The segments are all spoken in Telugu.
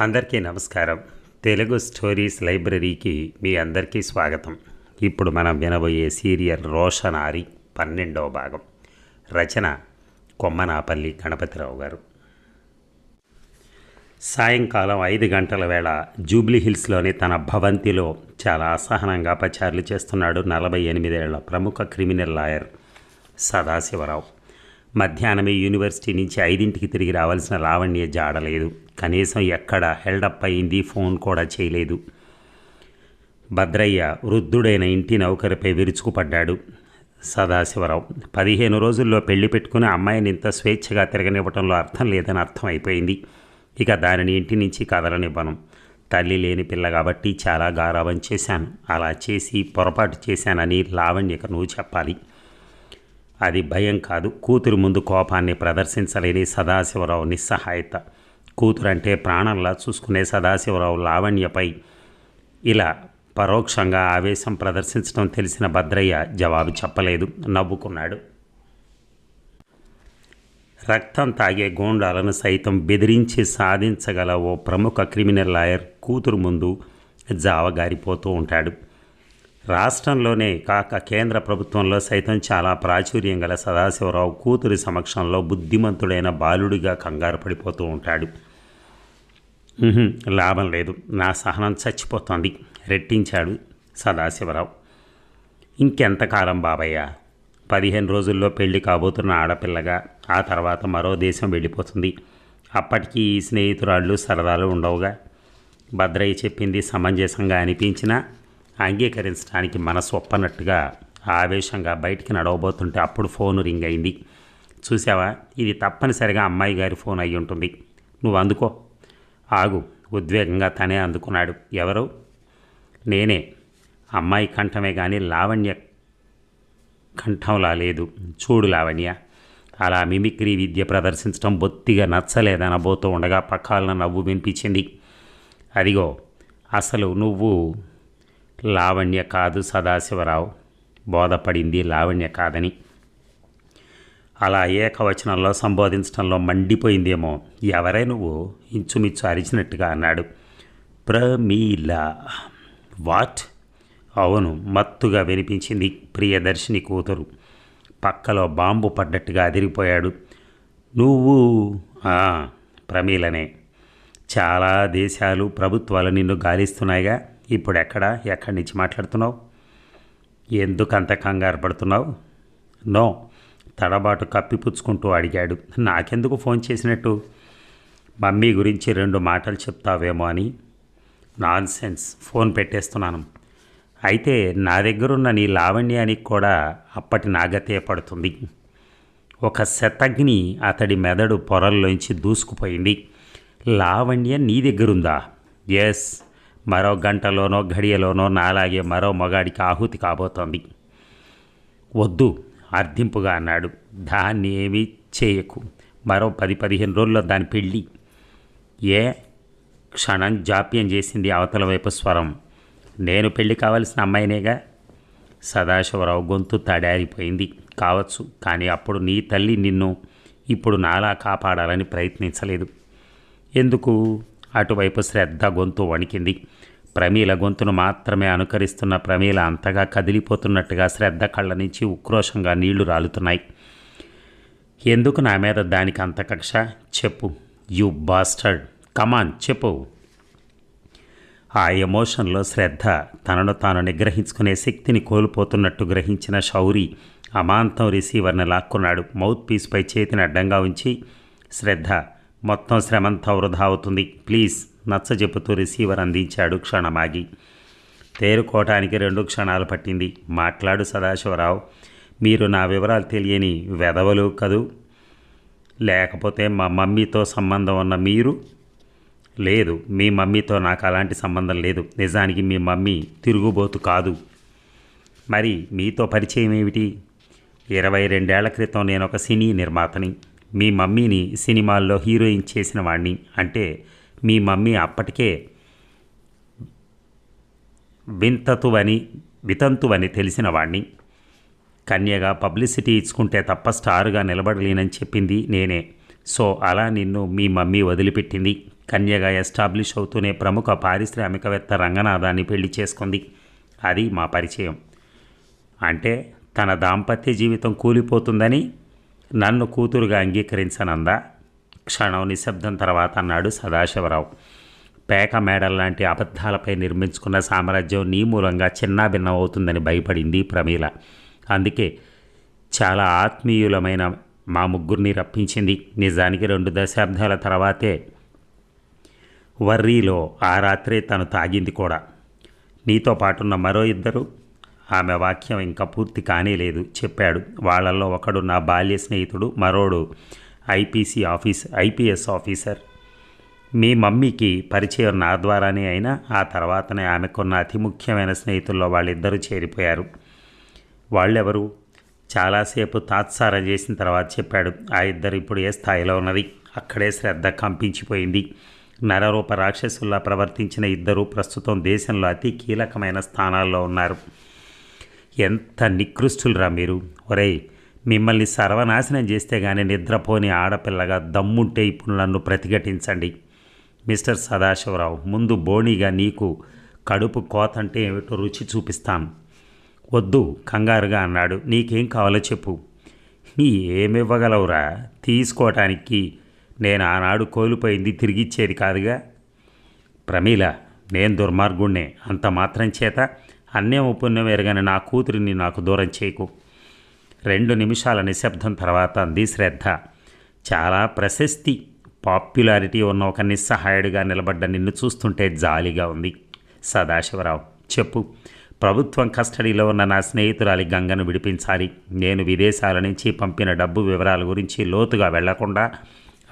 అందరికీ నమస్కారం. తెలుగు స్టోరీస్ లైబ్రరీకి మీ అందరికీ స్వాగతం. ఇప్పుడు మనం వినబోయే సీరియల్ రోషనారి పన్నెండవ భాగం. రచన కొమ్మనాపల్లి గణపతిరావు గారు. సాయంకాలం ఐదు గంటల వేళ జూబ్లీ హిల్స్లోని తన భవంతిలో చాలా అసహనంగా పచారులు చేస్తున్నాడు నలభై ఎనిమిదేళ్ళ ప్రముఖ క్రిమినల్ లాయర్ సదాశివరావు. మధ్యాహ్నమే యూనివర్సిటీ నుంచి ఐదింటికి తిరిగి రావాల్సిన లావణ్య జాడలేదు కనీసం ఎక్కడ హెల్డప్ అయింది ఫోన్ కూడా చేయలేదు. భద్రయ్య వృద్ధుడైన ఇంటి నౌకరిపై విరుచుకుపడ్డాడు. సదాశివరావు పదిహేను రోజుల్లో పెళ్ళి పెట్టుకుని అమ్మాయిని ఇంత స్వేచ్ఛగా తిరగనివ్వటంలో అర్థం లేదని అర్థమైపోయింది. ఇక దానిని ఇంటి నుంచి కదలనివ్వను. తల్లి లేని పిల్ల కాబట్టి చాలా గారాబం చేశాను. అలా చేసి పొరపాటు చేశానని లావణ్యక నువ్వు చెప్పాలి. అది భయం కాదు. కూతురు ముందు కోపాన్ని ప్రదర్శించలేని సదాశివరావు నిస్సహాయత. కూతురంటే ప్రాణంలా చూసుకునే సదాశివరావు లావణ్యపై ఇలా పరోక్షంగా ఆవేశం ప్రదర్శించడం తెలిసిన భద్రయ్య జవాబు చెప్పలేదు. నవ్వుకున్నాడు. రక్తం తాగే గోండాలను సైతం బెదిరించి సాధించగల ఓ ప్రముఖ క్రిమినల్ లాయర్ కూతురు ముందు జావగారిపోతూ ఉంటాడు. రాష్ట్రంలోనే కాక కేంద్ర ప్రభుత్వంలో సైతం చాలా ప్రాచుర్యం గల సదాశివరావు కూతురి సమక్షంలో బుద్ధిమంతుడైన బాలుడిగా కంగారు పడిపోతూ ఉంటాడు. లాభం లేదు. నా సహనం చచ్చిపోతోంది రెట్టించాడు సదాశివరావు. ఇంకెంతకాలం బాబయ్య? పదిహేను రోజుల్లో పెళ్ళి కాబోతున్న ఆడపిల్లగా ఆ తర్వాత మరో దేశం వెళ్ళిపోతుంది. అప్పటికి ఈ స్నేహితురాళ్ళు సరదాలు ఉండవుగా. భద్రయ్య చెప్పింది సమంజసంగా అనిపించినా అంగీకరించడానికి మనసు ఒప్పనట్టుగా ఆవేశంగా బయటికి నడవబోతుంటే అప్పుడు ఫోన్ రింగ్ అయింది. చూసావా ఇది తప్పనిసరిగా అమ్మాయి గారి ఫోన్ అయి ఉంటుంది. నువ్వు అందుకో. ఆగు. ఉద్వేగంగా తనే అందుకున్నాడు. ఎవరు? నేనే. అమ్మాయి కంఠమే కానీ లావణ్య కంఠంలా లేదు. చూడు లావణ్య అలా మిమిక్రీ విద్య ప్రదర్శించడం బొత్తిగా నచ్చలేదనబోతూ ఉండగా పక్కాలన నవ్వు వినిపించింది. అదిగో అసలు నువ్వు లావణ్య కాదు సదాశివరావు. బోధపడింది లావణ్య కాదని. అలా ఏకవచనంలో సంబోధించడంలో మండిపోయిందేమో. ఎవరై నువ్వు? ఇంచుమించు అరిచినట్టుగా అన్నాడు. ప్రమీల. వాట్? అవును మత్తుగా వినిపించింది ప్రియదర్శిని కూతురు. పక్కలో బాంబు పడ్డట్టుగా అదిరిపోయాడు. నువ్వు? "ఆ, ప్రమీలనే. చాలా దేశాలు ప్రభుత్వాలు నిన్ను గాలిస్తున్నాయిగా. ఇప్పుడు ఎక్కడ ఎక్కడి నుంచి మాట్లాడుతున్నావు? ఎందుకంత కంగారు పడుతున్నావు? నో. తడబాటు కప్పిపుచ్చుకుంటూ అడిగాడు. నాకెందుకు ఫోన్ చేసినట్టు? మమ్మీ గురించి రెండు మాటలు చెప్తావేమో అని. నాన్ సెన్స్ ఫోన్ పెట్టేస్తున్నాను. అయితే నా దగ్గరున్న నీ లావణ్యానికి కూడా అప్పటి నాగతే పడుతుంది. ఒక శతగ్ని అతడి మెదడు పొరల్లోంచి దూసుకుపోయింది. లావణ్య నీ దగ్గరుందా? ఎస్. మరో గంటలోనో ఘడియలోనో నాలాగే మరో మగాడికి ఆహుతి కాబోతోంది. వద్దు అర్థింపుగా అన్నాడు. దాన్ని ఏమీ చేయకు. మరో పది పదిహేను రోజుల్లో దాని పెళ్ళి. ఏ క్షణం జాప్యం చేసింది అవతల వైపు స్వరం. నేను పెళ్ళి కావలసిన అమ్మాయినేగా? సదాశివరావు గొంతు తడారిపోయింది. కావచ్చు కానీ అప్పుడు నీ తల్లి నిన్ను ఇప్పుడు నాలా కాపాడాలని ప్రయత్నించలేదు. ఎందుకు? అటువైపు శ్రద్ధ గొంతు వణికింది. ప్రమీల గొంతును మాత్రమే అనుకరిస్తున్న ప్రమీల అంతగా కదిలిపోతున్నట్టుగా శ్రద్ధ కళ్ళ నుంచి ఉక్రోషంగా నీళ్ళు రాలుతున్నాయి. ఎందుకు నా మీద దానికి అంత కక్ష? చెప్పు. You bastard. కమాన్ చెప్పు. ఆ ఎమోషన్లో శ్రద్ధ తనను తాను నిగ్రహించుకునే శక్తిని కోల్పోతున్నట్టు గ్రహించిన శౌరి అమాంతం రిసీవర్ని లాక్కున్నాడు. మౌత్ పీస్పై చేతిని అడ్డంగా ఉంచి శ్రద్ధ మొత్తం శ్రమంతా వృధా అవుతుంది. ప్లీజ్ నచ్చజెప్పుతూ రిసీవర్ అందించాడు క్షణమాగి. తేరుకోవటానికి రెండు క్షణాలు పట్టింది. మాట్లాడు సదాశివరావు మీరు నా వివరాలు తెలియని వెధవలు కదూ? లేకపోతే మా మమ్మీతో సంబంధం ఉన్న మీరు? లేదు మీ మమ్మీతో నాకు అలాంటి సంబంధం లేదు. నిజానికి మీ మమ్మీ తిరుగుబోతు కాదు. మరి మీతో పరిచయం ఏమిటి? ఇరవై రెండేళ్ళ క్రితం నేను ఒక సినీ నిర్మాతని. మీ మమ్మీని సినిమాల్లో హీరోయిన్ చేసిన వాడిని అంటే మీ మమ్మీ అప్పటికే వింతతువని వితంతువని తెలిసిన వాణ్ణి. కన్యగా పబ్లిసిటీ ఇచ్చుకుంటే తప్ప స్టారుగా నిలబడలేనని చెప్పింది నేనే. సో అలా నిన్ను మీ మమ్మీ వదిలిపెట్టింది. కన్యగా ఎస్టాబ్లిష్ అవుతూనే ప్రముఖ పారిశ్రామికవేత్త రంగనాథాన్ని పెళ్ళి చేసుకుంది. అది మా పరిచయం. అంటే తన దాంపత్య జీవితం కూలిపోతుందని నన్ను కూతురుగా అంగీకరించనందా? క్షణం నిశ్శబ్దం తర్వాత అన్నాడు సదాశివరావు. పేక మేడల్ లాంటి అబద్ధాలపై నిర్మించుకున్న సామ్రాజ్యం నీ మూలంగా చిన్నాభిన్నం అవుతుందని భయపడింది ప్రమీల. అందుకే చాలా ఆత్మీయులమైన మా ముగ్గురిని రప్పించింది. నిజానికి రెండు దశాబ్దాల తర్వాతే వర్రీలో ఆ రాత్రే తను తాగింది కూడా. నీతో పాటున్న మరో ఇద్దరు ఆమె వాక్యం ఇంకా పూర్తి కానే లేదు చెప్పాడు. వాళ్ళల్లో ఒకడు నా బాల్య స్నేహితుడు మరోడు ఐపీసీ ఆఫీస్ ఐపీఎస్ ఆఫీసర్. మీ మమ్మీకి పరిచయం నా ద్వారానే అయినా ఆ తర్వాతనే ఆమెకున్న అతి ముఖ్యమైన స్నేహితుల్లో వాళ్ళిద్దరూ చేరిపోయారు. వాళ్ళెవరు? చాలాసేపు తాత్సారం చేసిన తర్వాత చెప్పాడు. ఆ ఇద్దరు ఇప్పుడు ఏ స్థాయిలో ఉన్నది? అక్కడే శ్రద్ధ కంపించిపోయింది. నరరూప రాక్షసుల్లా ప్రవర్తించిన ఇద్దరు ప్రస్తుతం దేశంలో అతి కీలకమైన స్థానాల్లో ఉన్నారు. ఎంత నికృష్టులరా మీరు. ఒరేయ్ మిమ్మల్ని సర్వనాశనం చేస్తే గానీ నిద్రపోని ఆడపిల్లగా దమ్ముంటే ఇప్పుడు నన్ను ప్రతిఘటించండి. మిస్టర్ సదాశివరావు ముందు బోణిగా నీకు కడుపు కోతంటే ఏమిటో రుచి చూపిస్తాను. వద్దు కంగారుగా అన్నాడు. నీకేం కావాలో చెప్పు. ఏమివ్వగలవురా? తీసుకోవటానికి నేను ఆనాడు కోల్పోయింది తిరిగిచ్చేది కాదుగా? ప్రమీల నేను దుర్మార్గుణ్ణే. అంత మాత్రం చేత అన్యం పుణ్యం ఎరగని నా కూతురిని నాకు దూరం చేయకు. రెండు నిమిషాల నిశ్శబ్దం తర్వాత అంది శ్రద్ధ. చాలా ప్రశస్తి పాపులారిటీ ఉన్న ఒక నిస్సహాయుడిగా నిలబడ్డ నిన్ను చూస్తుంటే జాలిగా ఉంది. సదాశివరావు చెప్పు. ప్రభుత్వం కస్టడీలో ఉన్న నా స్నేహితురాలి గంగను విడిపించాలి. నేను విదేశాల నుంచి పంపిన డబ్బు వివరాల గురించి లోతుగా వెళ్ళకుండా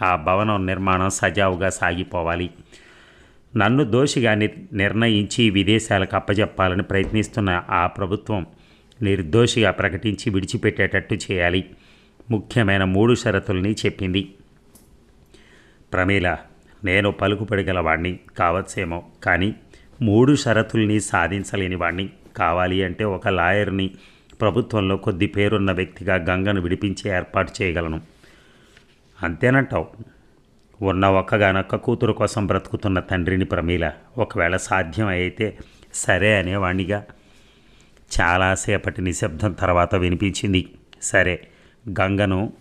ఆ భవనం నిర్మాణం సజావుగా సాగిపోవాలి. నన్ను దోషిగా నిర్ణయించి విదేశాలకు అప్పజెప్పాలని ప్రయత్నిస్తున్న ఆ ప్రభుత్వం నిర్దోషిగా ప్రకటించి విడిచిపెట్టేటట్టు చేయాలి. ముఖ్యమైన మూడు షరతుల్ని చెప్పింది. ప్రమీల నేను పలుకుపడగలవాణ్ణి కావచ్చేమో. కానీ మూడు షరతుల్ని సాధించలేని వాణ్ణి. కావాలి అంటే ఒక లాయర్ని ప్రభుత్వంలో కొద్ది పేరున్న వ్యక్తిగా గంగను విడిపించే ఏర్పాటు చేయగలను. అంతేనంటావు? ఉన్న ఒక్కగానొక్క కూతురు కోసం బ్రతుకుతున్న తండ్రిని ప్రమీల ఒకవేళ సాధ్యం అయితే సరే అనేవాణిగా చాలాసేపటి నిశ్శబ్దం తర్వాత వినిపించింది. సరే గంగను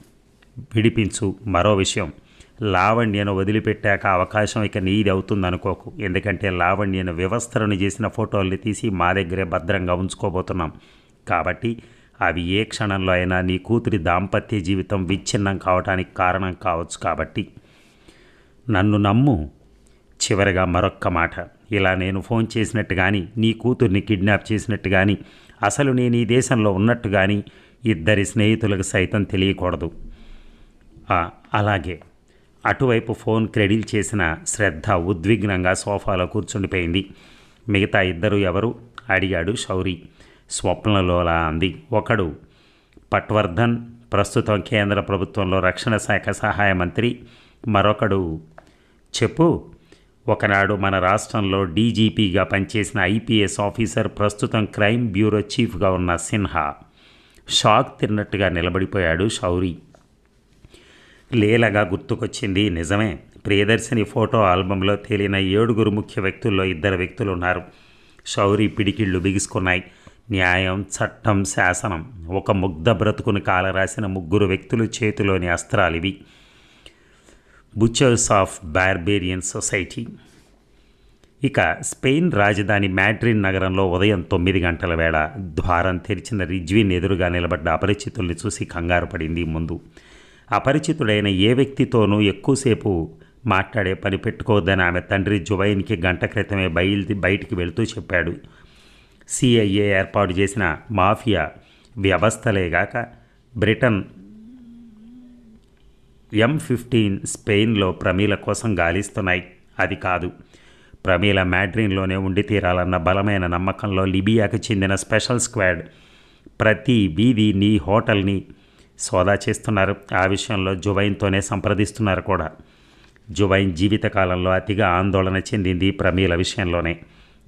విడిపించు. మరో విషయం లావణ్యను వదిలిపెట్టాక అవకాశం ఇక నీది అవుతుందనుకోకు. ఎందుకంటే లావణ్యను వ్యవస్థలను చేసిన ఫోటోల్ని తీసి మా దగ్గరే భద్రంగా ఉంచుకోబోతున్నాం. కాబట్టి అవి ఏ క్షణంలో అయినా నీ కూతురి దాంపత్య జీవితం విచ్ఛిన్నం కావటానికి కారణం కావచ్చు కాబట్టి నన్ను నమ్ము. చివరిగా మరొక్క మాట. ఇలా నేను ఫోన్ చేసినట్టు కానీ నీ కూతుర్ని కిడ్నాప్ చేసినట్టు కానీ అసలు నేను ఈ దేశంలో ఉన్నట్టు కానీ ఇద్దరి స్నేహితులకు సైతం తెలియకూడదు. అలాగే. అటువైపు ఫోన్ క్రెడిల్ చేసిన శ్రద్ధ ఉద్విగ్నంగా సోఫాలో కూర్చుండిపోయింది. మిగతా ఇద్దరు ఎవరు? అడిగాడు శౌరి. స్వప్నలోలా అంది. ఒకడు పట్వర్ధన్ ప్రస్తుతం కేంద్ర ప్రభుత్వంలో రక్షణ శాఖ సహాయ మంత్రి. మరొకడు చెప్పు. ఒకనాడు మన రాష్ట్రంలో డీజీపీగా పనిచేసిన ఐపీఎస్ ఆఫీసర్ ప్రస్తుతం క్రైమ్ బ్యూరో చీఫ్గా ఉన్న సిన్హా షాక్ తిన్నట్టుగా నిలబడిపోయాడు శౌరి లీలగా గుర్తుకొచ్చింది నిజమే ప్రియదర్శిని ఫోటో ఆల్బంలో తేలిన ఏడుగురు ముఖ్య వ్యక్తుల్లో ఇద్దరు వ్యక్తులు ఉన్నారు శౌరి పిడికిళ్ళు బిగుసుకున్నాయి. న్యాయం చట్టం శాసనం ఒక ముగ్ధ బ్రతుకుని కాలరాసిన ముగ్గురు వ్యక్తులు చేతిలోని అస్త్రాలివి. Butchers of barbarian society. ఇక స్పెయిన్ రాజధాని మ్యాడ్రిడ్ నగరంలో ఉదయం తొమ్మిది గంటల వేళ ద్వారం తెరిచిన రిజ్విన్ ఎదురుగా నిలబడ్డ అపరిచితుల్ని చూసి కంగారు పడింది ముందు. అపరిచితుడైన ఏ వ్యక్తితోనూ ఎక్కువసేపు మాట్లాడే పని పెట్టుకోవద్దని ఆమె తండ్రి జువైన్కి గంట క్రితమే బయలు బయటికి వెళుతూ చెప్పాడు. సిఐఏ ఏర్పాటు చేసిన మాఫియా వ్యవస్థలేగాక బ్రిటన్ ఎం ఫిఫ్టీన్ స్పెయిన్లో ప్రమీల కోసం గాలిస్తున్నాయి. అది కాదు. ప్రమీల మ్యాడ్రిన్లోనే ఉండి తీరాలన్న బలమైన నమ్మకంలో లిబియాకు చెందిన స్పెషల్ స్క్వాడ్ ప్రతి వీధి నీ హోటల్ని సోదా చేస్తున్నారు. ఆ విషయంలో జువైన్తోనే సంప్రదిస్తున్నారు కూడా. జువైన్ జీవితకాలంలో అతిగా ఆందోళన చెందింది ప్రమీల విషయంలోనే.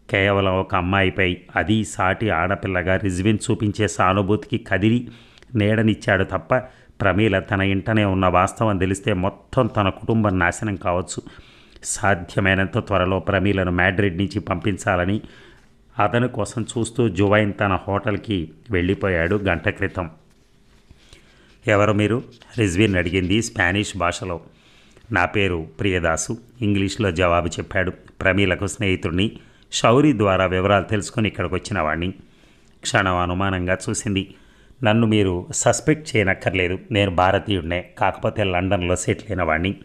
కేవలం ఒక అమ్మాయిపై అది సాటి ఆడపిల్లగా రిజ్విన్ చూపించే సానుభూతికి కదిలి నీడనిచ్చాడు తప్ప ప్రమీల తన ఇంటనే ఉన్న వాస్తవం తెలిస్తే మొత్తం తన కుటుంబం నాశనం కావచ్చు. సాధ్యమైనంత త్వరలో ప్రమీలను మ్యాడ్రిడ్ నుంచి పంపించాలని అతని కోసం చూస్తూ జువైన్ తన హోటల్కి వెళ్ళిపోయాడు గంట క్రితం. ఎవరు మీరు? రిజ్విన్ అడిగింది స్పానిష్ భాషలో. నా పేరు ప్రియదాసు. ఇంగ్లీష్లో జవాబు చెప్పాడు ప్రమీలకు స్నేహితుడిని. షౌరి ద్వారా వివరాలు తెలుసుకొని ఇక్కడికి వచ్చిన వాడిని క్షణం అనుమానంగా చూసింది. నన్ను మీరు సస్పెక్ట్ చేయనక్కర్లేదు. నేను భారతీయుడినే కాకపోతే లండన్లో సెటిల్ అయిన వాడిని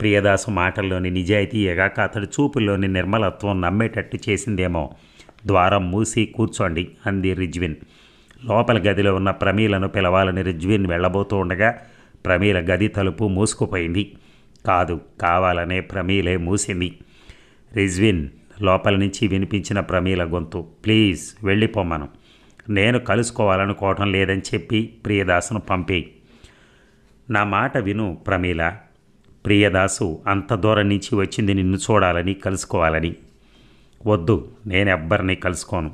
ప్రియదాసు మాటల్లోని నిజాయితీయగాక అతడు అతడి చూపుల్లోని నిర్మలత్వం నమ్మేటట్టు చేసిందేమో. ద్వారం మూసి కూర్చోండి అంది రిజ్విన్. లోపల గదిలో ఉన్న ప్రమీలను పిలవాలని రిజ్విన్ వెళ్ళబోతూ ఉండగా ప్రమీల గది తలుపు మూసుకుపోయింది. కాదు కావాలనే ప్రమీలే మూసింది. రిజ్విన్ లోపల నుంచి వినిపించిన ప్రమీల గొంతు ప్లీజ్ వెళ్ళిపోమ్మను నేను కలుసుకోవాలనుకోవటం లేదని చెప్పి ప్రియదాసును పంపేయి నా మాట విను ప్రమీల. ప్రియదాసు అంత దూరం నుంచి వచ్చింది నిన్ను చూడాలని కలుసుకోవాలని. వద్దు నేను ఎవ్వరిని కలుసుకోను.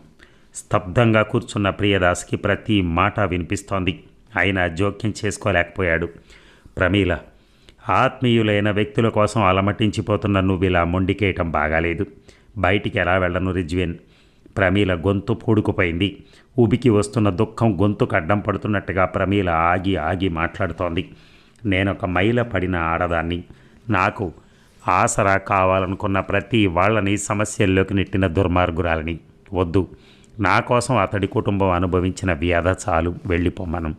స్తబ్దంగా కూర్చున్న ప్రియదాస్కి ప్రతి మాట వినిపిస్తోంది. ఆయన జోక్యం చేసుకోలేకపోయాడు. ప్రమీల ఆత్మీయులైన వ్యక్తుల కోసం అలమటించిపోతున్న నువ్వు ఇలా మొండికేయటం బాగాలేదు. బయటికి ఎలా వెళ్ళను రిజ్విన్? ప్రమీల గొంతు పూడుకుపోయింది. ఉబికి వస్తున్న దుఃఖం గొంతుకు అడ్డం పడుతున్నట్టుగా ప్రమీల ఆగి ఆగి మాట్లాడుతోంది. నేనొక మైల పడిన ఆడదాన్ని. నాకు ఆసరా కావాలనుకున్న ప్రతి వాళ్ళని సమస్యల్లోకి నెట్టిన దుర్మార్గురాలని. వద్దు. నా కోసం అతడి కుటుంబం అనుభవించిన వ్యధ చాలు. వెళ్ళిపోమ్మనం.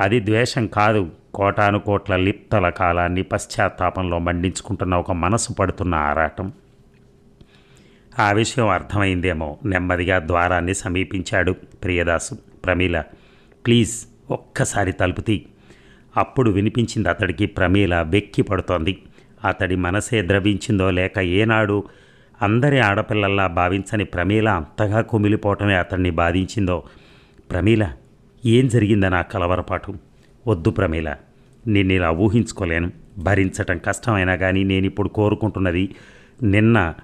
అది ద్వేషం కాదు. కోటాను కోట్ల లిప్తల కాలాన్ని పశ్చాత్తాపంలో మండించుకుంటున్న ఒక మనసు పడుతున్న ఆరాటం. ఆ విషయం అర్థమైందేమో నెమ్మదిగా ద్వారాన్ని సమీపించాడు ప్రియదాసు. ప్రమీల ప్లీజ్ ఒక్కసారి తలుపుతీ అప్పుడు వినిపించింది అతడికి ప్రమీల వెక్కి పడుతోంది. అతడి మనసే ద్రవించిందో లేక ఏనాడు అందరి ఆడపిల్లల్లా భావించని ప్రమీల అంతగా కుమిలిపోవటమే అతన్ని బాధించిందో. ప్రమీల ఏం జరిగిందని ఆ కలవరపాటు? వద్దు ప్రమీల నేను ఇలా ఊహించుకోలేను. భరించటం కష్టమైనా కానీ నేను ఇప్పుడు కోరుకుంటున్నది నిన్న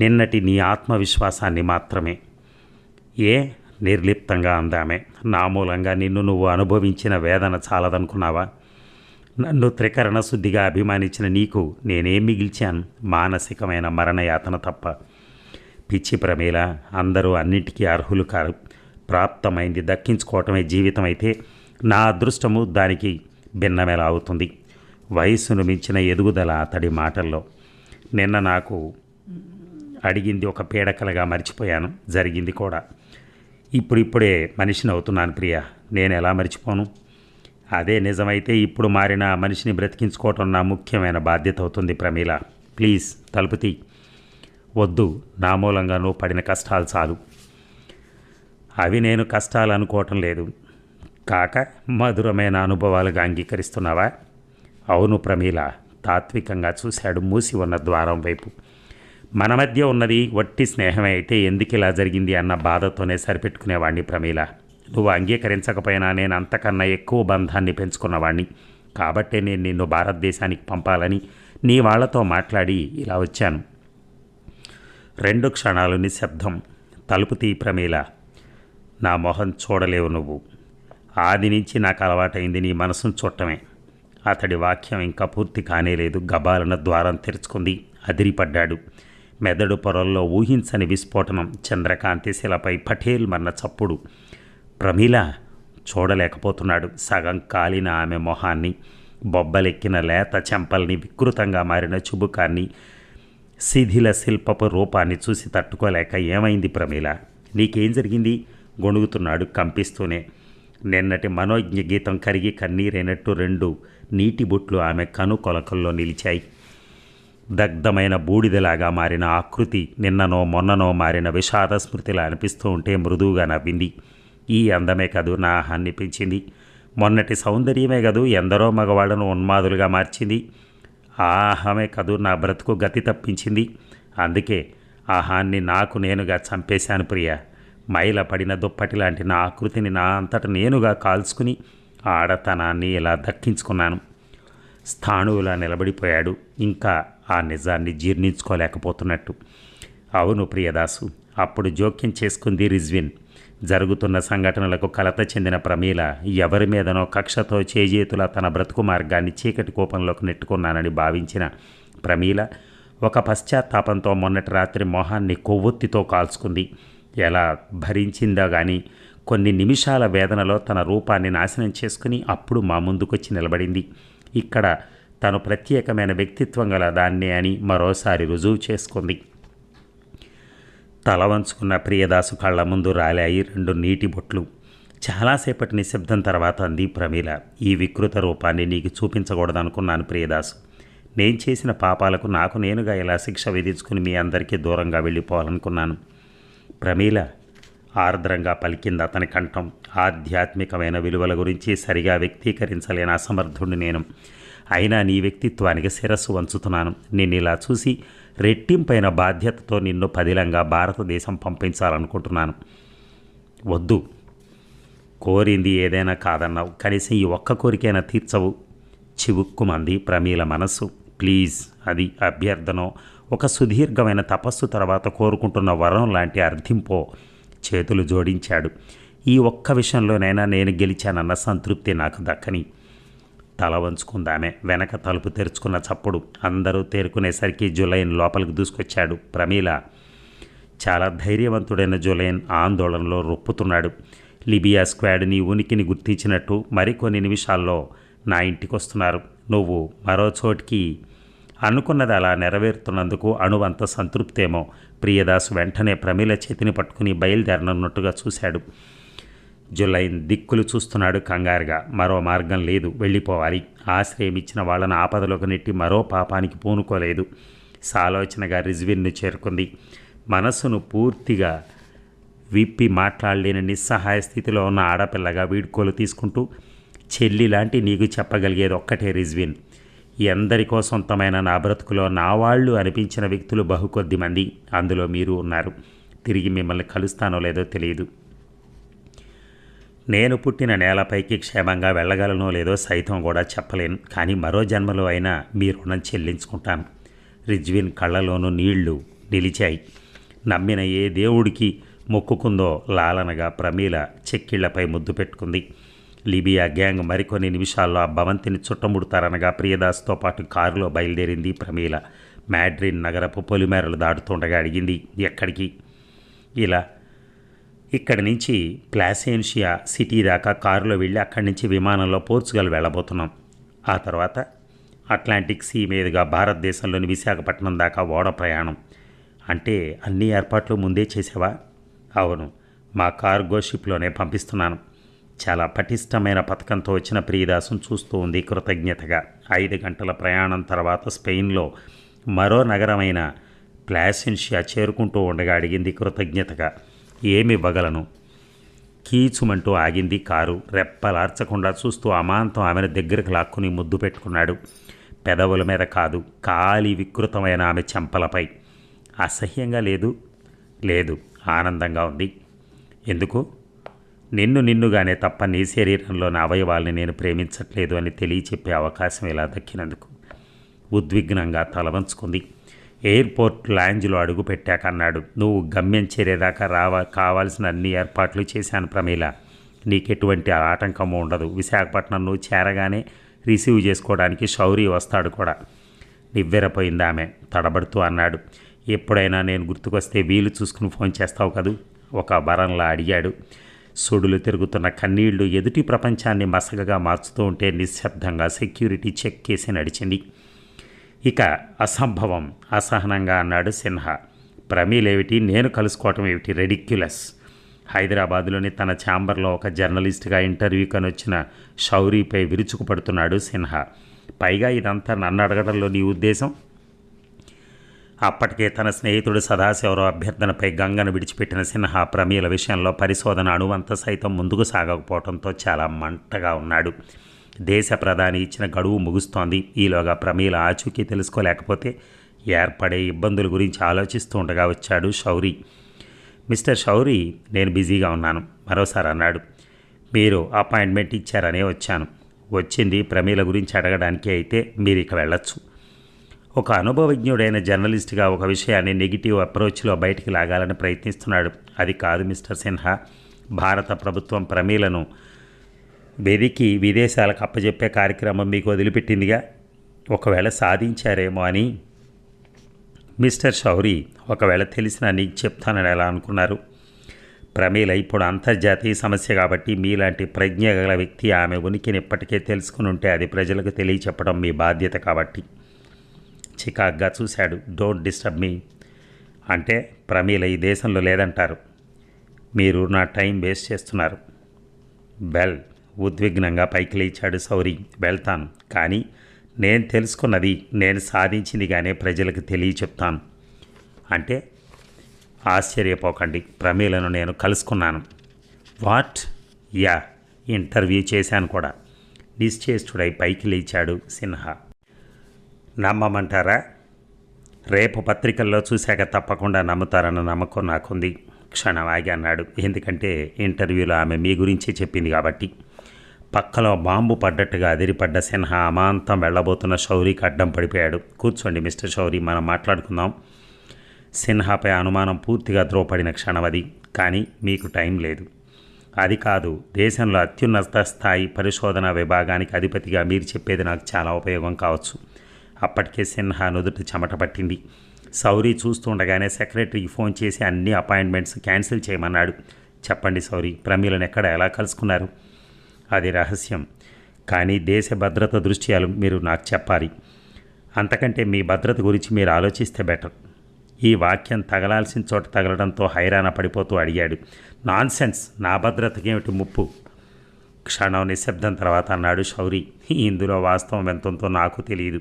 నిన్నటి నీ ఆత్మవిశ్వాసాన్ని మాత్రమే. ఏ? నిర్లిప్తంగా అందామే. నా మూలంగా నిన్ను నువ్వు అనుభవించిన వేదన చాలదనుకున్నావా? నన్ను త్రికరణ శుద్ధిగా అభిమానించిన నీకు నేనేం మిగిల్చాను? మానసికమైన మరణయాతన తప్ప. పిచ్చి ప్రమేల అందరూ అన్నిటికీ అర్హులు కారు. ప్రాప్తమైంది దక్కించుకోవటమే జీవితం అయితే నా అదృష్టము దానికి భిన్నమేలా అవుతుంది వయస్సును మించిన ఎదుగుదల అతడి మాటల్లో. నిన్న నాకు అడిగింది ఒక పీడకలగా మర్చిపోయాను. జరిగింది కూడా. ఇప్పుడిప్పుడే మనిషిని అవుతున్నాను ప్రియ. నేను ఎలా మర్చిపోను? అదే నిజమైతే ఇప్పుడు మారిన మనిషిని బ్రతికించుకోవటం నా ముఖ్యమైన బాధ్యత అవుతుంది ప్రమీల. ప్లీజ్ తలుపుతీ వద్దు నా మూలంగా నువ్వు పడిన కష్టాలు చాలు. అవి నేను కష్టాలు అనుకోవటం లేదు. కాక మధురమైన అనుభవాలుగా అంగీకరిస్తున్నావా? అవును ప్రమీల. తాత్వికంగా చూశాడు మూసి ఉన్న ద్వారం వైపు. మన మధ్య ఉన్నది వట్టి స్నేహమే అయితే ఎందుకు ఇలా జరిగింది అన్న బాధతోనే సరిపెట్టుకునేవాడిని ప్రమీల. నువ్వు అంగీకరించకపోయినా నేను అంతకన్నా ఎక్కువ బంధాన్ని పెంచుకున్నవాడిని కాబట్టే నేను నిన్ను భారతదేశానికి పంపాలని నీ వాళ్ళతో మాట్లాడి ఇలా వచ్చాను. రెండు క్షణాలు నిశ్శబ్దం. తలుపు తీ ప్రమీల. నా మొహం చూడలేవు నువ్వు. ఆది నుంచి నాకు అలవాటైంది నీ మనసును చూడటమే. అతడి వాక్యం ఇంకా పూర్తి కానేలేదు. గబాలన ద్వారం తెరుచుకుంది. అదిరిపడ్డాడు. మెదడు పొరల్లో ఊహించని విస్ఫోటనం చంద్రకాంతి శిలపై పటేల్ మన్న చప్పుడు. ప్రమీల చూడలేకపోతున్నాడు. సగం కాలిన ఆమె మొహాన్ని బొబ్బలెక్కిన లేత చెంపల్ని వికృతంగా మారిన చుబుకాన్ని శిథిల శిల్పపు రూపాన్ని చూసి తట్టుకోలేక ఏమైంది ప్రమీల? నీకేం జరిగింది? గొణుగుతున్నాడు కంపిస్తూనే. నిన్నటి మనోజ్ఞ గీతం కరిగి కన్నీరైనట్టు రెండు నీటి బుట్లు ఆమె కనుకొలకల్లో నిలిచాయి. దగ్ధమైన బూడిదలాగా మారిన ఆకృతి నిన్ననో మొన్ననో మారిన విషాద స్మృతిలా అనిపిస్తూ ఉంటే మృదువుగా నవ్వింది. ఈ అందమే కదూ నా ఆహాన్ని పెంచింది. మొన్నటి సౌందర్యమే కదూ ఎందరో మగవాళ్ళను ఉన్మాదులుగా మార్చింది. ఆహమే కదూ నా బ్రతుకు గతి తప్పించింది. అందుకే ఆహాన్ని నాకు నేనుగా చంపేశాను ప్రియ. మైల పడిన దుప్పటి లాంటి నా ఆకృతిని నా అంతట నేనుగా కాల్చుకుని ఆడతనాన్ని ఇలా దక్కించుకున్నాను. స్థాణువులా నిలబడిపోయాడు. ఇంకా ఆ నిజాన్ని జీర్ణించుకోలేకపోతున్నట్టు. అవును ప్రియదాసు అప్పుడు జోక్యం చేసుకుంది రిజ్విన్. జరుగుతున్న సంఘటనలకు కలత చెందిన ప్రమీల ఎవరి మీదనో కక్షతో చేజేతుల తన బ్రతుకు మార్గాన్ని చీకటి కోపంలోకి నెట్టుకున్నానని భావించిన ప్రమీల ఒక పశ్చాత్తాపంతో మొన్నటి రాత్రి మొహాన్ని కొవ్వొత్తితో కాల్చుకుంది. ఎలా భరించిందో గాని కొన్ని నిమిషాల వేదనలో తన రూపాన్ని నాశనం చేసుకుని అప్పుడు మా ముందుకొచ్చి నిలబడింది. ఇక్కడ తను ప్రత్యేకమైన వ్యక్తిత్వం గల దాన్నే అని మరోసారి రుజువు చేసుకుంది. తల వంచుకున్న ప్రియదాసు కళ్ళ ముందు రాలాయి రెండు నీటి బొట్లు. చాలాసేపటి నిశ్శబ్దం తర్వాత అంది ప్రమీల. ఈ వికృత రూపాన్ని నీకు చూపించకూడదనుకున్నాను ప్రియదాసు. నేను చేసిన పాపాలకు నాకు నేనుగా ఇలా శిక్ష విధించుకుని మీ అందరికీ దూరంగా వెళ్ళిపోవాలనుకున్నాను. ప్రమీల ఆర్ద్రంగా పలికింది అతని కంఠం. ఆధ్యాత్మికమైన విలువల గురించి సరిగా వ్యక్తీకరించలేని అసమర్థుడు నేను. అయినా నీ వ్యక్తిత్వానికి శిరస్సు వంచుతున్నాను. నిన్ను ఇలా చూసి రెట్టింపైన బాధ్యతతో నిన్ను పదిలంగా భారతదేశం పంపించాలనుకుంటున్నాను. వద్దు. కోరింది ఏదైనా కాదన్నావు. కనీసం ఈ ఒక్క కోరికైనా తీర్చవు. చివుక్కుమంది ప్రమీల మనస్సు. ప్లీజ్ అది అభ్యర్థనో. ఒక సుదీర్ఘమైన తపస్సు తర్వాత కోరుకుంటున్న వరం లాంటి అర్థింపో. చేతులు జోడించాడు. ఈ ఒక్క విషయంలోనైనా నేను గెలిచానన్న సంతృప్తి నాకు దక్కని తల వంచుకుందామె. వెనక తలుపు తెరుచుకున్న చప్పుడు అందరూ తేరుకునేసరికి జులైన్ లోపలికి దూసుకొచ్చాడు ప్రమీల. చాలా ధైర్యవంతుడైన జులైన్ ఆందోళనలో రొప్పుతున్నాడు. లిబియా స్క్వాడ్ నీ ఉనికిని గుర్తించినట్టు మరికొన్ని నిమిషాల్లో నా ఇంటికి వస్తున్నారు నువ్వు మరో చోటికి అనుకున్నది అలా నెరవేరుతున్నందుకు అణువంత సంతృప్తేమో. ప్రియదాసు వెంటనే ప్రమీల చేతిని పట్టుకుని బయలుదేరనున్నట్టుగా చూశాడు. జులైన్ దిక్కులు చూస్తున్నాడు కంగారుగా. మరో మార్గం లేదు వెళ్ళిపోవాలి. ఆశ్రయం ఇచ్చిన వాళ్ళని ఆపదలోకి నెట్టి మరో పాపానికి పూనుకోలేదు. సాలోచనగా రిజ్విన్ను చేరుకుంది. మనస్సును పూర్తిగా విప్పి మాట్లాడలేని నిస్సహాయ స్థితిలో ఉన్న ఆడపిల్లగా వీడ్కోలు తీసుకుంటూ చెల్లి లాంటి నీకు చెప్పగలిగేది ఒక్కటే రిజ్విన్. ఎందరికో సొంతమైన నా బ్రతుకులో నా వాళ్ళు అనిపించిన వ్యక్తులు బహుకొద్ది మంది. అందులో మీరు ఉన్నారు. తిరిగి మిమ్మల్ని కలుస్తానో లేదో తెలియదు. నేను పుట్టిన నేలపైకి క్షేమంగా వెళ్ళగలనో లేదో సైతం కూడా చెప్పలేను. కానీ మరో జన్మలో అయినా మీ రుణం చెల్లించుకుంటాను. రిజ్విన్ కళ్ళలోనూ నీళ్ళు నిలిచాయి. నమ్మిన ఏ దేవుడికి మొక్కుకుందో లాలనగా ప్రమీల చెక్కిళ్ళపై ముద్దు పెట్టుకుంది. లిబియా గ్యాంగ్ మరికొన్ని నిమిషాల్లో ఆ భవంతిని చుట్టముడతారనగా ప్రియదాస్తో పాటు కారులో బయలుదేరింది ప్రమీల. మ్యాడ్రిన్ నగరపు పొలిమేరలు దాటుతుండగా అడిగింది ఎక్కడికి? ఇలా ఇక్కడి నుంచి ప్లాసేన్షియా సిటీ దాకా కారులో వెళ్ళి అక్కడి నుంచి విమానంలో పోర్చుగల్ వెళ్ళబోతున్నాం. ఆ తర్వాత అట్లాంటిక్ సీ మీదుగా భారతదేశంలోని విశాఖపట్నం దాకా ఓడ ప్రయాణం. అంటే అన్ని ఏర్పాట్లు ముందే చేసావా? అవును మా కార్గో షిప్లోనే పంపిస్తున్నాను. చాలా పటిష్టమైన పథకంతో వచ్చిన ప్రియదాసును చూస్తూ ఉంది కృతజ్ఞతగా. ఐదు గంటల ప్రయాణం తర్వాత స్పెయిన్లో మరో నగరమైన ప్లాసెన్షియా చేరుకుంటూ ఉండగా అడిగింది కృతజ్ఞతగా. ఏమి ఇవ్వగలను కీచుమంటూ ఆగింది కారు. రెప్పలార్చకుండా చూస్తూ అమాంతం ఆమెను దగ్గరకు లాక్కుని ముద్దు పెట్టుకున్నాడు. పెదవుల మీద కాదు కాలి వికృతమైన ఆమె చెంపలపై. అసహ్యంగా లేదు? లేదు ఆనందంగా ఉంది. ఎందుకు? నిన్ను నిన్నుగానే తప్ప నీ శరీరంలోని అవయవాల్ని నేను ప్రేమించట్లేదు అని తెలియచెప్పే అవకాశం ఇలా దక్కినందుకు. ఉద్విగ్నంగా తలవంచుకుంది. ఎయిర్పోర్ట్ లాంజ్లో అడుగుపెట్టాకన్నాడు అన్నాడు. నువ్వు గమ్యం చేరేదాకా రావా కావాల్సిన అన్ని ఏర్పాట్లు చేశాను ప్రమీల. నీకెటువంటి ఆటంకము ఉండదు. విశాఖపట్నం నువ్వు చేరగానే రిసీవ్ చేసుకోవడానికి శౌరి వస్తాడు కూడా. నివ్వెరపోయింది ఆమె. తడబడుతూ అన్నాడు. ఎప్పుడైనా నేను గుర్తుకొస్తే వీలు చూసుకుని ఫోన్ చేస్తావు కదూ ఒక వరంలా అడిగాడు. సుడులు తిరుగుతున్న కన్నీళ్ళు ఎదుటి ప్రపంచాన్ని మసగగా మార్చుతూ ఉంటే నిశ్శబ్దంగా సెక్యూరిటీ చెక్ కేసి నడిచింది. ఇక అసంభవం అసహనంగా అన్నాడు సిన్హా. ప్రమీలేమిటి? నేను కలుసుకోవటం ఏమిటి? రెడిక్యులస్. హైదరాబాదులోని తన ఛాంబర్లో ఒక జర్నలిస్ట్గా ఇంటర్వ్యూకని వచ్చిన షౌరీపై విరుచుకుపడుతున్నాడు సిన్హా. పైగా ఇదంతా నన్ను అడగడంలో నీ ఉద్దేశం? అప్పటికే తన స్నేహితుడు సదాశివరావు అభ్యర్థనపై గంగను విడిచిపెట్టిన సిన్హా ప్రమీల విషయంలో పరిశోధన అణువంత సైతం ముందుకు సాగకపోవడంతో చాలా మంటగా ఉన్నాడు. దేశ ప్రధాని ఇచ్చిన గడువు ముగుస్తోంది. ఈలోగా ప్రమీల ఆచూకీ తెలుసుకోలేకపోతే ఏర్పడే ఇబ్బందుల గురించి ఆలోచిస్తూ ఉండగా వచ్చాడు షౌరి మిస్టర్ షౌరి నేను బిజీగా ఉన్నాను. మరోసారి అన్నాడు. మీరు అపాయింట్మెంట్ ఇచ్చారనే వచ్చాను. వచ్చింది ప్రమీల గురించి అడగడానికి అయితే మీరు ఇక వెళ్ళొచ్చు. ఒక అనుభవజ్ఞుడైన జర్నలిస్ట్గా ఒక విషయాన్ని నెగిటివ్ అప్రోచ్లో బయటికి లాగాలని ప్రయత్నిస్తున్నాడు. అది కాదు మిస్టర్ సిన్హా. భారత ప్రభుత్వం ప్రమీలను వెదికి విదేశాలకు అప్పజెప్పే కార్యక్రమం మీకు వదిలిపెట్టిందిగా? ఒకవేళ సాధించారేమో అని మిస్టర్ షౌరి ఒకవేళ తెలిసినా నీకు చెప్తానని ఎలా అనుకున్నారు? ప్రమీల ఇప్పుడు అంతర్జాతీయ సమస్య కాబట్టి మీలాంటి ప్రజ్ఞ గల వ్యక్తి ఆమె ఉనికిని ఇప్పటికే తెలుసుకుని ఉంటే అది ప్రజలకు తెలియచెప్పడం మీ బాధ్యత కాబట్టి. చికాగ్గా చూశాడు. Don't disturb me. అంటే ప్రమీల ఈ దేశంలో లేదంటారు. మీరు నా టైం వేస్ట్ చేస్తున్నారు. బెల్ ఉద్విగ్నంగా పైకి లేచాడు సౌరి. వెళ్తాను కానీ నేను తెలుసుకున్నది నేను సాధించింది కానీ ప్రజలకు తెలియ చెప్తాను అంటే ఆశ్చర్యపోకండి. ప్రమీలను నేను కలుసుకున్నాను. వాట్? యా ఇంటర్వ్యూ చేశాను కూడా. నిశ్చేష్టుడై పైకి లేచాడు సిన్హా. నమ్మమంటారా? రేపు పత్రికల్లో చూశాక తప్పకుండా నమ్ముతారన్న నమ్మకం నాకుంది. క్షణం ఆగి అన్నాడు ఎందుకంటే ఇంటర్వ్యూలో ఆమె మీ గురించి చెప్పింది కాబట్టి. పక్కలో బాంబు పడ్డట్టుగా అదిరిపడ్డ సిన్హా అమాంతం వెళ్ళబోతున్న శౌరికి అడ్డం పడిపోయాడు. కూర్చోండి మిస్టర్ శౌరి మనం మాట్లాడుకుందాం. సిన్హాపై అనుమానం పూర్తిగా ద్రోపడిన క్షణమది కానీ మీకు టైం లేదు. అది కాదు దేశంలో అత్యున్నత స్థాయి పరిశోధన విభాగానికి అధిపతిగా మీరు చెప్పేది నాకు చాలా ఉపయోగం కావచ్చు. అప్పటికే సిన్హా నుదుట చెమట పట్టింది. సౌరీ చూస్తుండగానే సెక్రటరీకి ఫోన్ చేసి అన్ని అపాయింట్మెంట్స్ క్యాన్సిల్ చేయమన్నాడు. చెప్పండి సౌరీ ప్రమీలను ఎక్కడ ఎలా కలుసుకున్నారు? అది రహస్యం. కానీ దేశ భద్రత దృష్ట్యాలు మీరు నాకు చెప్పాలి. అంతకంటే మీ భద్రత గురించి మీరు ఆలోచిస్తే బెటర్. ఈ వాక్యం తగలాల్సిన చోట తగలడంతో హైరాణ పడిపోతూ అడిగాడు. నాన్ సెన్స్ నా భద్రతకేమిటి ముప్పు? క్షణం నిశ్శబ్దం తర్వాత అన్నాడు శౌరి. ఇందులో వాస్తవం ఎంతంతో నాకు తెలియదు.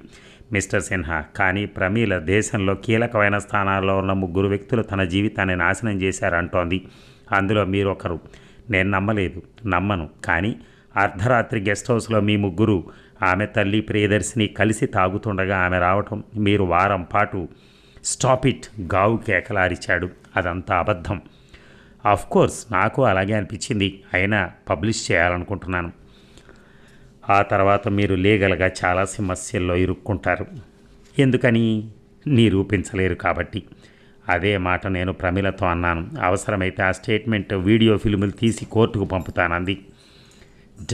మిస్టర్ సిన్హా కానీ ప్రమీల దేశంలో కీలకమైన స్థానాల్లో ఉన్న ముగ్గురు వ్యక్తులు తన జీవితాన్ని నాశనం చేశారంటోంది. అందులో మీరు ఒకరు. నేను నమ్మలేదు. నమ్మను. కానీ అర్ధరాత్రి గెస్ట్ హౌస్లో మీ ముగ్గురు ఆమె తల్లి ప్రియదర్శిని కలిసి తాగుతుండగా ఆమె రావటం మీరు వారం పాటు స్టాప్ ఇట్ గావు కేకలారిచాడు. అదంతా అబద్ధం. ఆఫ్ కోర్స్ నాకు అలాగే అనిపించింది. అయినా పబ్లిష్ చేయాలనుకుంటున్నాను. ఆ తర్వాత మీరు లీగల్గా చాలా సమస్యల్లో ఇరుక్కుంటారు. ఎందుకని? నిరూపించలేరు కాబట్టి. అదే మాట నేను ప్రమిలతో అన్నాను. అవసరమైతే ఆ స్టేట్మెంట్ వీడియో ఫిల్ములు తీసి కోర్టుకు పంపుతానంది.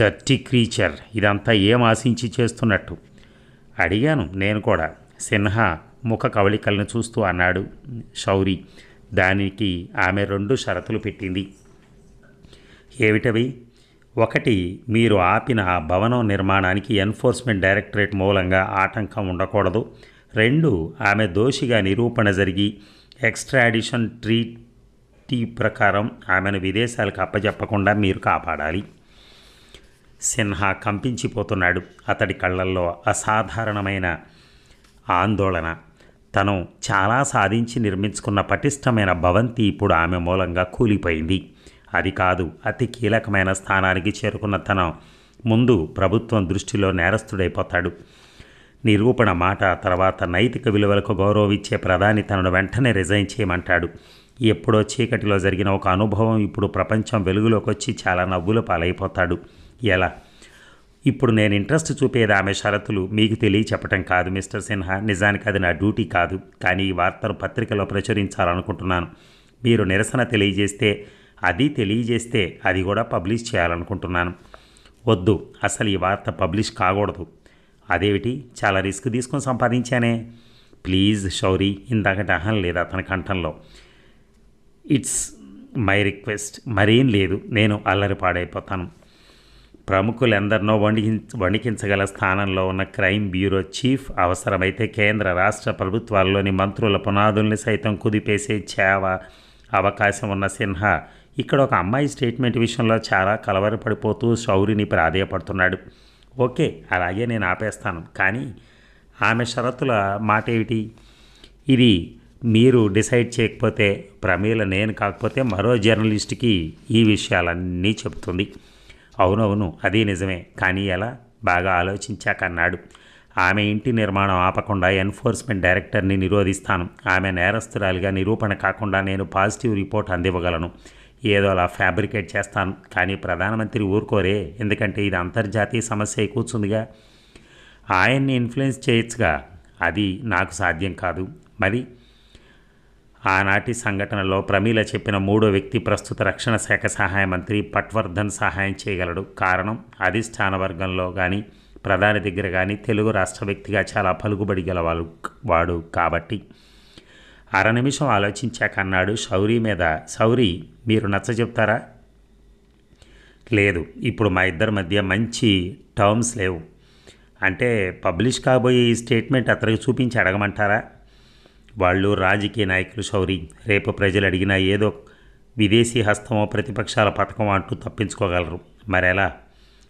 డర్టీ క్రీచర్ ఇదంతా ఏం ఆశించి చేస్తున్నట్టు? అడిగాను నేను కూడా. సిన్హా ముఖ కవళికలను చూస్తూ అన్నాడు శౌరి. దానికి ఆమె రెండు షరతులు పెట్టింది. ఏమిటవి? ఒకటి మీరు ఆపిన ఆ భవనం నిర్మాణానికి ఎన్ఫోర్స్మెంట్ డైరెక్టరేట్ మూలంగా ఆటంకం ఉండకూడదు. రెండు ఆమె దోషిగా నిరూపణ జరిగి ఎక్స్ట్రాడిషన్ ట్రీటీ ప్రకారం ఆమెను విదేశాలకు అప్పజెప్పకుండా మీరు కాపాడాలి. సిన్హా కంపించిపోతున్నాడు. అతడి కళ్ళల్లో అసాధారణమైన ఆందోళన. తను చాలా సాధించి నిర్మించుకున్న పటిష్టమైన భవంతి ఇప్పుడు ఆమె మూలంగా కూలిపోయింది. అది కాదు అతి కీలకమైన స్థానానికి చేరుకున్న తన ముందు ప్రభుత్వం దృష్టిలో నేరస్తుడైపోతాడు. నిరూపణ మాట తర్వాత నైతిక విలువలకు గౌరవించే ప్రధాని తనను వెంటనే రిజైన్ చేయమంటాడు. ఎప్పుడో చీకటిలో జరిగిన ఒక అనుభవం ఇప్పుడు ప్రపంచం వెలుగులోకి వచ్చి చాలా నవ్వుల పాలైపోతాడు. ఎలా? ఇప్పుడు నేను ఇంట్రెస్ట్ చూపేది ఆమె షరతులు మీకు తెలియ చెప్పటం కాదు మిస్టర్ సిన్హా. నిజానికి అది నా డ్యూటీ కాదు కానీ ఈ వార్తను పత్రికలో ప్రచురించాలనుకుంటున్నాను. మీరు నిరసన తెలియజేస్తే అది తెలియజేస్తే అది కూడా పబ్లిష్ చేయాలనుకుంటున్నాను. వద్దు అసలు ఈ వార్త పబ్లిష్ కాకూడదు. అదేమిటి? చాలా రిస్క్ తీసుకొని సంపాదించానే? ప్లీజ్ షౌరీ ఇందాకటి అహం లేదు అతని కంఠంలో. It's my request. మరేం లేదు నేను అల్లరి పాడైపోతాను. ప్రముఖులెందరినో వణికించ వణికించగల స్థానంలో ఉన్న క్రైమ్ బ్యూరో చీఫ్ అవసరమైతే కేంద్ర రాష్ట్ర ప్రభుత్వాల్లోని మంత్రుల పునాదుల్ని సైతం కుదిపేసే చేవ అవకాశం ఉన్న సిన్హా ఇక్కడ ఒక అమ్మాయి స్టేట్మెంట్ విషయంలో చాలా కలవరపడిపోతూ శౌరిని ప్రాధేయపడుతున్నాడు. ఓకే అలాగే నేను ఆపేస్తాను. కానీ ఆమె షరతుల మాట ఏమిటి ఇది మీరు డిసైడ్ చేయకపోతే ప్రమేల నేను కాకపోతే మరో జర్నలిస్ట్కి ఈ విషయాలన్నీ చెబుతుంది. అవునవును అది నిజమే. కానీ ఎలా? బాగా ఆలోచించాకన్నాడు ఆమె ఇంటి నిర్మాణం ఆపకుండా ఎన్ఫోర్స్మెంట్ డైరెక్టర్ని నిరోధిస్తాను. ఆమె నేరస్తురాలిగా నిరూపణ కాకుండా నేను పాజిటివ్ రిపోర్ట్ అందివ్వగలను. ఏదో అలా ఫ్యాబ్రికేట్ చేస్తాను. కానీ ప్రధానమంత్రి ఊరుకోరే ఎందుకంటే ఇది అంతర్జాతీయ సమస్య కూర్చుందిగా. ఆయన్ని ఇన్ఫ్లుయెన్స్ చేయొచ్చుగా. అది నాకు సాధ్యం కాదు. మరి ఆనాటి సంఘటనలో ప్రమీల చెప్పిన మూడో వ్యక్తి ప్రస్తుత రక్షణ శాఖ సహాయ మంత్రి పట్వర్ధన్ సహాయం చేయగలడు. కారణం అధిష్టాన వర్గంలో కానీ ప్రధాని దగ్గర కానీ తెలుగు రాష్ట్ర వ్యక్తిగా చాలా పలుకుబడి గల వాడు వాడు కాబట్టి. అర నిమిషం ఆలోచించాక అన్నాడు శౌరి మీద శౌరి మీరు నచ్చ చెప్తారా? లేదు ఇప్పుడు మా ఇద్దరి మధ్య మంచి టర్మ్స్ లేవు. అంటే పబ్లిష్ కాబోయే ఈ స్టేట్మెంట్ అతనికి చూపించి అడగమంటారా? వాళ్ళు రాజకీయ నాయకులు శౌరి రేపు ప్రజలు అడిగినా ఏదో విదేశీ హస్తమో ప్రతిపక్షాల పథకం అంటూ తప్పించుకోగలరు. మరెలా?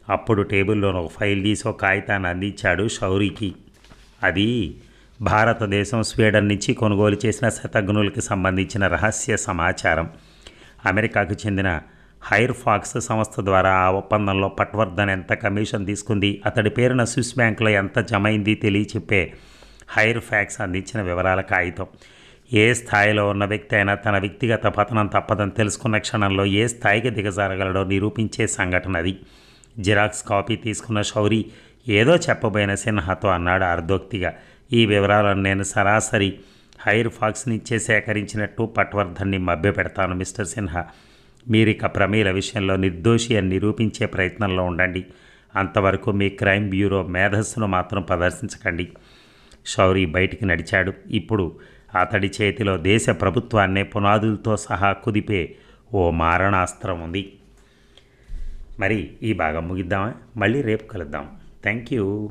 అప్పుడు టేబుల్లోని ఒక ఫైల్ తీసి ఒక కాగితాన్ని అందించాడు శౌరికి అది భారతదేశం స్వీడన్ నుంచి కొనుగోలు చేసిన శతఘ్నులకి సంబంధించిన రహస్య సమాచారం. అమెరికాకు చెందిన హైర్ ఫాక్స్ సంస్థ ద్వారా ఆ ఒప్పందంలో పట్వర్ధన్ ఎంత కమిషన్ తీసుకుంది అతడి పేరున స్విస్ బ్యాంకులో ఎంత జమైంది తెలియచెప్పే హైర్ ఫ్యాక్స్ అందించిన వివరాల కాగితం. ఏ స్థాయిలో ఉన్న వ్యక్తి అయినా తన వ్యక్తిగత పతనం తప్పదని తెలుసుకున్న క్షణంలో ఏ స్థాయికి దిగజారగలడో నిరూపించే సంఘటన అది. జిరాక్స్ కాపీ తీసుకున్న శౌరి ఏదో చెప్పబోయిన సిన్హాతో అన్నాడు అర్ధోక్తిగా. ఈ వివరాలను నేను సరాసరి హైర్ ఫాక్స్ సేకరించినట్టు పట్వర్ధన్ని మభ్యపెడతాను మిస్టర్ సిన్హా. మీరిక ప్రమీల విషయంలో నిర్దోషి అని నిరూపించే ప్రయత్నంలో ఉండండి. అంతవరకు మీ క్రైమ్ బ్యూరో మేధస్సును మాత్రం ప్రదర్శించకండి. శౌరి బయటికి నడిచాడు. ఇప్పుడు అతడి చేతిలో దేశ ప్రభుత్వాన్నే పునాదులతో సహా కుదిపే ఓ మారణాస్త్రం ఉంది. మరి ఈ భాగం ముగిద్దామా? మళ్ళీ రేపు కలుద్దాం. Thank you